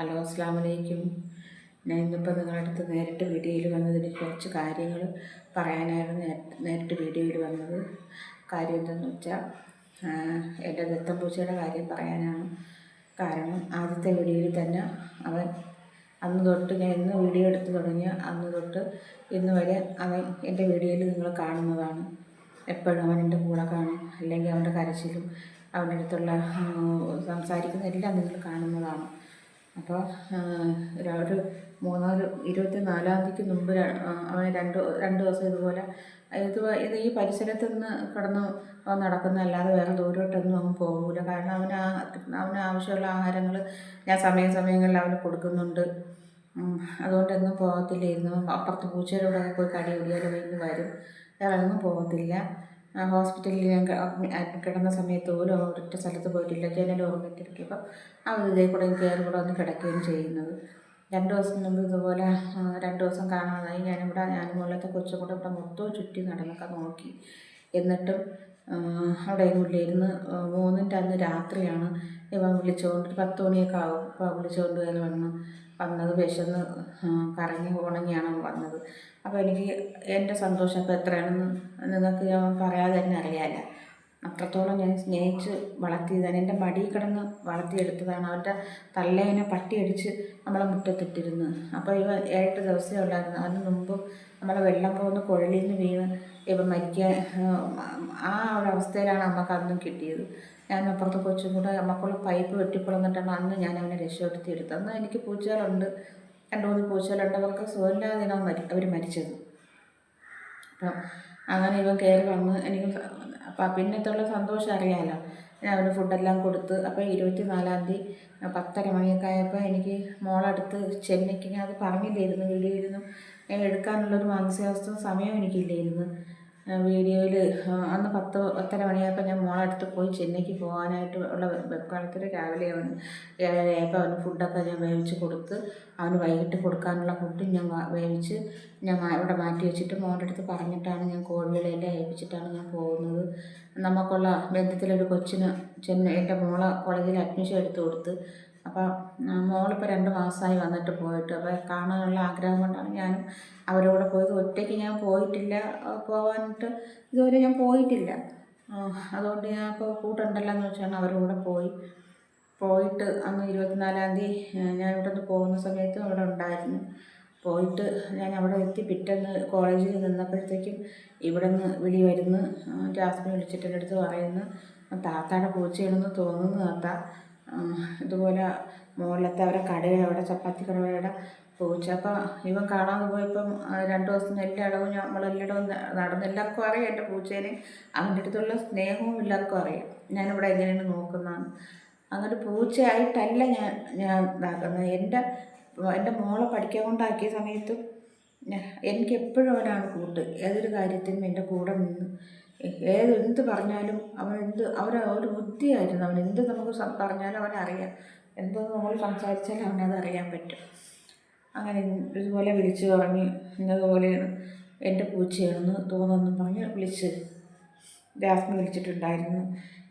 Hello അസ്സാം വലൈക്കും ഞാൻ ഇന്നിപ്പോൾ നിങ്ങളുടെ അടുത്ത് നേരിട്ട് വീഡിയോയിൽ വന്നതിന് കുറച്ച് കാര്യങ്ങൾ പറയാനായിരുന്നു. നേരിട്ട് വീഡിയോയിൽ വന്നത് കാര്യം എന്തെന്ന് വെച്ചാൽ എന്റെ ദത്തം പൂച്ചയുടെ കാര്യം പറയാനാണ് കാരണം ആദ്യത്തെ വീഡിയോയിൽ തന്നെ അവൻ അന്ന് തൊട്ട് ഞാൻ ഇന്ന് വീഡിയോ എടുത്ത് തുടങ്ങിയ അന്ന് തൊട്ട് ഇന്ന് വരെ അവൻ എന്റെ വീഡിയോയിൽ നിങ്ങൾ കാണുന്നതാണ്. എപ്പോഴും അവൻ എന്റെ കൂടെ കാണും. അല്ലെങ്കിൽ അവന്റെ കരച്ചിലും അവന്റെ അടുത്തുള്ള സംസാരിക്കുന്ന എല്ലാം നിങ്ങൾ കാണുന്നതാണ്. അപ്പോൾ ഒരു മൂന്നാൽ ഇരുപത്തി നാലാം തീയതിക്ക് മുമ്പ് അവന് രണ്ട് രണ്ട് ദിവസം ഇതുപോലെ ഇത് ഇത് ഈ പരിസരത്ത് നിന്ന് കിടന്ന് അവൻ നടക്കുന്നതല്ലാതെ വേറെ ദൂരോട്ടൊന്നും അവൻ പോകില്ല കാരണം അവന് അവന് ആവശ്യമുള്ള ആഹാരങ്ങൾ ഞാൻ സമയസമയങ്ങളിൽ അവന് കൊടുക്കുന്നുണ്ട്. അതുകൊണ്ട് അതുകൊണ്ടൊന്നും പോകത്തില്ലായിരുന്നു. അപ്പുറത്ത് പൂച്ചയുടെ പോയി കടി ഇന്ന് വരും. വേറെ ഒന്നും പോകത്തില്ല. ഹോസ്പിറ്റലിൽ ഞാൻ കിടന്ന സമയത്ത് പോലും ഒരൊറ്റ സ്ഥലത്ത് പോയിട്ടില്ല. ജനൽ ഓർമ്മിട്ടിരിക്കുമ്പോൾ ആ ഇതേ കൂടെ കയറി കൂടെ വന്ന് കിടക്കുകയും ചെയ്യുന്നത്. രണ്ട് ദിവസം മുമ്പ് ഇതുപോലെ രണ്ട് ദിവസം കാണാതായി. ഞാനിവിടെ ഞാനും മുകളിലത്തെ കൊച്ചും കൂടെ ഇവിടെ മൊത്തവും ചുറ്റി നടന്നൊക്കെ നോക്കി. എന്നിട്ടും അവിടെ ഇല്ലായിരുന്നു മൂന്നിന്റെ അന്ന് രാത്രിയാണ് ഇവൻ വിളിച്ചുകൊണ്ട് ഒരു പത്ത് മണിയൊക്കെ ആവും അപ്പോൾ വിളിച്ചുകൊണ്ട് കയറി വന്ന് വന്നത് വിശന്ന് കറങ്ങി ഉണങ്ങിയാണ് അവൻ വന്നത്. അപ്പോൾ എനിക്ക് എന്റെ സന്തോഷം ഇപ്പോൾ എത്രയാണെന്ന് നിങ്ങൾക്ക് ഞാൻ പറയാതെ തന്നെ അറിയാമല്ലോ അത്രത്തോളം ഞാൻ സ്നേഹിച്ച് വളർത്തിയതാണ് എന്റെ മടിയിൽ കിടന്ന് വളർത്തിയെടുത്തതാണ്. അവന്റെ തള്ളേനെ പട്ടിയടിച്ച് നമ്മളെ മുറ്റത്തിട്ടിരുന്നു. അപ്പോൾ ഇവ ഏഴെട്ട് ദിവസമേ ഉള്ളായിരുന്നു. അതിന് മുമ്പ് നമ്മളെ വെള്ളം പോകുന്ന കുഴലിൽ നിന്ന് വീണ് ഇവ മരിക്കാൻ ആ ഒരു അവസ്ഥയിലാണ് അമ്മയ്ക്ക് അന്നും കിട്ടിയത്. ഞാൻ അപ്പുറത്ത് കൊച്ചും കൂടെ അമ്മക്കുള്ള പൈപ്പ് വെട്ടിപ്പൊളന്നിട്ടാണ് അന്ന് ഞാൻ അവനെ രക്ഷപ്പെടുത്തി എടുത്തത് അന്ന് എനിക്ക് പൂച്ചകളുണ്ട്. രണ്ട് മൂന്ന് പൂച്ചകളുണ്ട്. അവർക്ക് സുഖമില്ലാതെയാണ് അവർ മരിച്ചത്. അപ്പം അങ്ങനെ ഇവൻ കയറി വന്ന് എനിക്ക് അപ്പം പിന്നത്തുള്ള സന്തോഷം അറിയാമല്ലോ ഞാൻ അവന് ഫുഡെല്ലാം കൊടുത്ത് അപ്പോൾ ഇരുപത്തി നാലാം തീയതി പത്തര മണിയൊക്കെ ആയപ്പോൾ എനിക്ക് മോളടുത്ത് ചെന്നൈക്ക് ഞാൻ അത് പറഞ്ഞില്ലായിരുന്നു വീഡിയോയിലൊന്നും എടുക്കാനുള്ളൊരു മാനസികാവസ്ഥ സമയം എനിക്കില്ലായിരുന്നു. വീഡിയോയിൽ അന്ന് പത്ത് പത്തര മണിയായപ്പോൾ ഞാൻ മോളടുത്ത് പോയി ചെന്നൈക്ക് പോകാനായിട്ട് ഉള്ള വെക്കാലത്തിൽ രാവിലെ അവന് ഏഴരയായപ്പോൾ അവന് ഫുഡൊക്കെ ഞാൻ വേവിച്ച് കൊടുത്ത് അവന് വൈകിട്ട് കൊടുക്കാനുള്ള ഫുഡ് ഞാൻ വേവിച്ച് ഞാൻ ഇവിടെ മാറ്റി വെച്ചിട്ട് മോന്റെ അടുത്ത് പറഞ്ഞിട്ടാണ് ഞാൻ കോഴികളെല്ലാം ഏൽപ്പിച്ചിട്ടാണ് ഞാൻ പോകുന്നത്. നമുക്കുള്ള ബന്ധത്തിലൊരു കൊച്ചിന് ചെന്നൈ എന്റെ മോളെ കോളേജിൽ അഡ്മിഷൻ എടുത്ത് കൊടുത്ത് അപ്പോൾ മോളിപ്പോൾ രണ്ട് മാസമായി വന്നിട്ട് പോയിട്ട്. അപ്പോൾ കാണാനുള്ള ആഗ്രഹം കൊണ്ടാണ് ഞാനും അവരോട് പോയത്. ഒറ്റയ്ക്ക് ഞാൻ പോയിട്ടില്ല പോകാനിട്ട് ഇതുവരെ ഞാൻ പോയിട്ടില്ല. അതുകൊണ്ട് ഞാൻ ഇപ്പോൾ കൂട്ടുണ്ടല്ലോ എന്ന് വെച്ചാണ് അവരുടെ പോയി. പോയിട്ട് അന്ന് ഇരുപത്തിനാലാം തീയതി ഞാൻ ഇവിടെ നിന്ന് പോകുന്ന സമയത്ത് അവിടെ ഉണ്ടായിരുന്നു. പോയിട്ട് ഞാൻ അവിടെ എത്തി പിറ്റേന്ന് കോളേജിൽ നിന്നപ്പോഴത്തേക്കും ഇവിടെ നിന്ന് വിളി വരുന്നു ജാസ്മിൻ വിളിച്ചിട്ട് എന്റെ അടുത്ത് പറയുന്നു താത്താടെ പൂച്ചയാണെന്ന് തോന്നുന്നു താത്ത. ഇതുപോലെ മുകളിലത്തെ അവരെ കടയുടെ അവിടെ ചപ്പാത്തി കടയുടെ പൂച്ച. അപ്പം ഇവൻ കാണാതെ പോയപ്പം രണ്ട് ദിവസം എല്ലായിടവും നമ്മളെല്ലായിടവും ന- നടന്ന് എല്ലാവർക്കും അറിയാം എന്റെ പൂച്ചേനെ. അവന്റെ അടുത്തുള്ള സ്നേഹവും എല്ലാവർക്കും അറിയാം. ഞാനിവിടെ എങ്ങനെയാണ് നോക്കുന്നതാണ് അങ്ങനെ പൂച്ചയായിട്ടല്ല ഞാൻ ഞാൻ ഇതാക്കുന്നത്. എന്റെ എന്റെ മോളെ പഠിക്കാൻ കൊണ്ടാക്കിയ സമയത്തും എനിക്ക് എപ്പോഴും അവനാണ് കൂട്ട്. ഏതൊരു കാര്യത്തിനും എന്റെ കൂടെ നിന്ന് ഏത് എന്ത് പറഞ്ഞാലും അവൻ എന്ത് അവൻ ഒരു ബുദ്ധിയായിരുന്നു. അവൻ എന്ത് നമുക്ക് പറഞ്ഞാലും അവനറിയാം എന്തെന്ന് നമ്മൾ സംസാരിച്ചാലും അവനത് അറിയാൻ പറ്റും. അങ്ങനെ ഇതുപോലെ വിളിച്ചു പറഞ്ഞ് ഇന്നതുപോലെയാണ് എന്റെ പൂച്ചയാണെന്ന് തോന്നുന്നു പറഞ്ഞ് വിളിച്ച്. ജാസ്മിൻ വിളിച്ചിട്ടുണ്ടായിരുന്നു.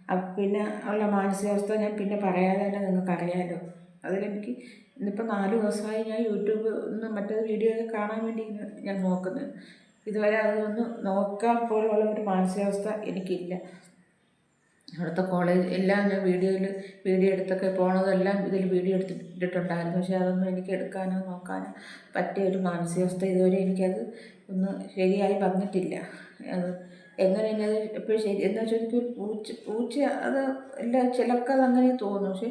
അപ്പം പിന്നെ അവളുടെ മാനസികാവസ്ഥ ഞാൻ പിന്നെ പറയാതെ തന്നെ നിങ്ങൾക്ക് അറിയാമല്ലോ അതിലെനിക്ക് ഇന്നിപ്പോൾ നാല് ദിവസമായി ഞാൻ യൂട്യൂബിൽ നിന്ന് മറ്റേത് വീഡിയോ കാണാൻ വേണ്ടി ഞാൻ നോക്കുന്നത് ഇതുവരെ അതൊന്ന് നോക്കാൻ പോലുള്ള ഒരു മാനസികാവസ്ഥ എനിക്കില്ല. അവിടുത്തെ കോളേജ് എല്ലാം ഞാൻ വീഡിയോയിൽ വീഡിയോ എടുത്തൊക്കെ പോണതെല്ലാം ഇതിൽ വീഡിയോ എടുത്തിട്ടുണ്ടായിരുന്നു പക്ഷേ അതൊന്നും എനിക്ക് എടുക്കാനോ നോക്കാനോ പറ്റിയ ഒരു മാനസികാവസ്ഥ ഇതുവരെ എനിക്കത് ഒന്ന് ശരിയായി വന്നിട്ടില്ല. അത് എങ്ങനെ അത് എപ്പോഴും ശരി എന്താ വെച്ചാൽ എനിക്ക് പൂച്ച പൂച്ച അത് എല്ലാ ചിലർക്ക് അത് അങ്ങനെ തോന്നും. പക്ഷേ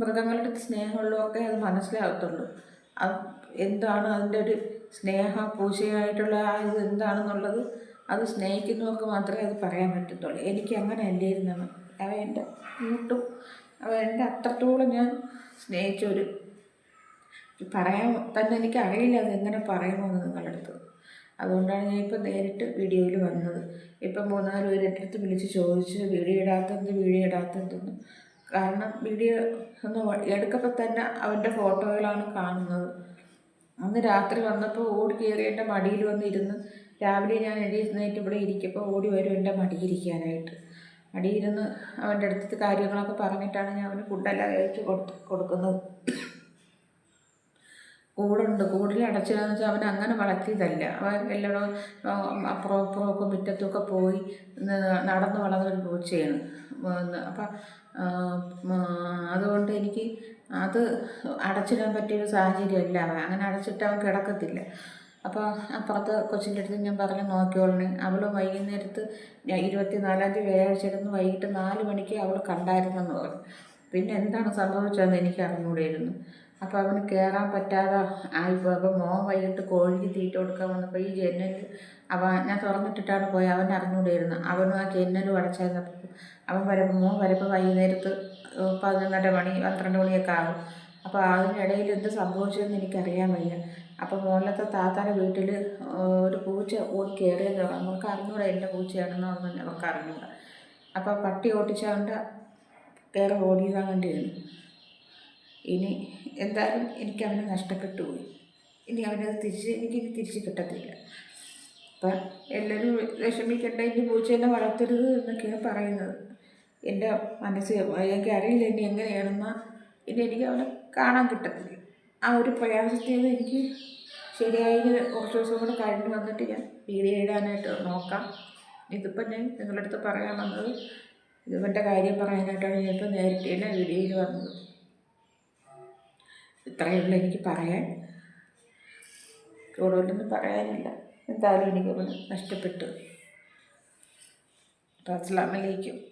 മൃഗങ്ങളുടെ സ്നേഹമുള്ളതൊക്കെ അത് മനസ്സിലാകത്തുള്ളൂ അത് എന്താണ് അതിന്റെ ഒരു സ്നേഹ പൂജയായിട്ടുള്ള ആ ഇത് എന്താണെന്നുള്ളത് അത് സ്നേഹിക്കുന്നവർക്ക് മാത്രമേ അത് പറയാൻ പറ്റത്തുള്ളൂ. എനിക്ക് അങ്ങനെ അല്ലായിരുന്നു അവ എന്റെ കൂട്ടും അവ എന്റെ അത്രത്തോളം ഞാൻ സ്നേഹിച്ചൊരു പറയാൻ തന്നെ എനിക്ക് അറിയില്ല അത് എങ്ങനെ പറയണമെന്ന് നിങ്ങളുടെ അടുത്ത് അതുകൊണ്ടാണ് ഞാൻ ഇപ്പം നേരിട്ട് വീഡിയോയിൽ വന്നത്. ഇപ്പം മൂന്നാൽ പേര് എന്റെ അടുത്ത് വിളിച്ച് ചോദിച്ച് വീഡിയോ ഇടാത്തത് വീഡിയോ ഇടാത്തതെന്ന് കാരണം വീഡിയോ ഒന്ന് എടുക്കപ്പോൾ തന്നെ അവന്റെ ഫോട്ടോകളാണ് കാണുന്നത്. അന്ന് രാത്രി വന്നപ്പോൾ ഓടി കയറി എന്റെ മടിയിൽ വന്നിരുന്ന്. രാവിലെ ഞാൻ എഴുന്നേറ്റ് ഇവിടെ ഇരിക്കുമ്പോൾ ഓടി വരും എന്റെ മടിയിരിക്കാനായിട്ട് മടിയിരുന്ന് അവന്റെ അടുത്തത്തെ കാര്യങ്ങളൊക്കെ പറഞ്ഞിട്ടാണ് ഞാൻ അവന് ഫുഡെല്ലാം കഴിച്ച് കൊടുത്ത് കൊടുക്കുന്നത്. കൂടുണ്ട്. കൂടിൽ അടച്ചിടാന്ന് വെച്ചാൽ അവൻ അങ്ങനെ വളർത്തിയതല്ല. അവൻ എല്ലായിടവും അപ്പുറം അപ്പുറം മുറ്റത്തൊക്കെ പോയി നടന്ന് വളർന്നൊരു പൂച്ചയാണ്. അപ്പം അതുകൊണ്ട് എനിക്ക് അത് അടച്ചിടാൻ പറ്റിയൊരു സാഹചര്യമല്ല അവൻ. അങ്ങനെ അടച്ചിട്ട് അവൻ കിടക്കത്തില്ല. അപ്പോൾ അപ്പുറത്ത് കൊച്ചിന്റെ അടുത്ത് ഞാൻ പറഞ്ഞു നോക്കിയോളണേ അവൾ വൈകുന്നേരത്ത് ഇരുപത്തി നാലാം തീയതി വ്യാഴാഴ്ച ഇരുന്ന് വൈകിട്ട് നാല് മണിക്ക് അവൾ കണ്ടായിരുന്നെന്ന് പറഞ്ഞു. പിന്നെ എന്താണ് സംഭവിച്ചതെന്ന് എനിക്ക് അറിഞ്ഞുകൂടായിരുന്നു അപ്പോൾ അവന് കയറാൻ പറ്റാതെ ആയിപ്പോയി അപ്പോൾ മോൻ വൈകിട്ട് കോഴിക്ക് തീറ്റ കൊടുക്കാൻ വന്നപ്പോൾ ഈ ജനൽ അവ ഞാൻ തുറന്നിട്ടിട്ടാണ് പോയി. അവൻ അറിഞ്ഞുകൊണ്ടിരുന്നു അവനും ആ ജനലും അടച്ചായിരുന്നപ്പോൾ അവൻ വരപ്പോൾ മോൻ വരപ്പോൾ വൈകുന്നേരത്ത് പതിനൊന്നര മണി പന്ത്രണ്ട് മണിയൊക്കെ ആകും അപ്പോൾ അതിനിടയിൽ എന്ത് സംഭവിച്ചതെന്ന് എനിക്കറിയാൻ വയ്യ. അപ്പോൾ മോനത്തെ താത്താന്റെ വീട്ടിൽ ഒരു പൂച്ച ഓടി കയറിയത് നമുക്ക് അറിഞ്ഞൂടാ എന്റെ പൂച്ചയാണെന്നൊന്നും അവർക്ക് അറിഞ്ഞൂടാ. അപ്പോൾ പട്ടി ഓട്ടിച്ചാണ്ട് കയറി ഓടിയതാൻ വേണ്ടിയാണ് ഇനി എന്തായാലും എനിക്ക് അവനെ നഷ്ടപ്പെട്ടു പോയി ഇനി അവനത് തിരിച്ച് എനിക്കിനി തിരിച്ച് കിട്ടത്തില്ല. അപ്പം എല്ലാവരും വിഷമിക്കേണ്ട ഇനി പൂച്ചേനെ വളർത്തരുത് എന്നൊക്കെയാണ് പറയുന്നത്. എന്റെ മനസ്സ് എനിക്ക് അറിയില്ല ഇനി എങ്ങനെയാണെന്ന്. ഇനി എനിക്ക് അവനെ കാണാൻ കിട്ടത്തില്ല. ആ ഒരു പ്രയാസത്തിൽ നിന്ന് എനിക്ക് ശരിയായി കുറച്ച് ദിവസം കൂടെ കഴിഞ്ഞ് വന്നിട്ട് ഞാൻ വീഡിയോ ഇടാനായിട്ട് നോക്കാം. ഇതിപ്പം ഞാൻ നിങ്ങളുടെ അടുത്ത് പറയാൻ വന്നത് ഇവന്റെ കാര്യം പറയാനായിട്ടാണ് ഞാനിപ്പോൾ നേരിട്ട് തന്നെ വീഡിയോയിൽ വന്നത്. ഇത്രയേ ഉള്ളൂ എനിക്ക് പറയാൻ. കൂടുതലൊന്നും പറയാനില്ല. എന്തായാലും എനിക്കൊന്ന് നഷ്ടപ്പെട്ടു. അപ്പോൾ അസ്ലാമലേക്കും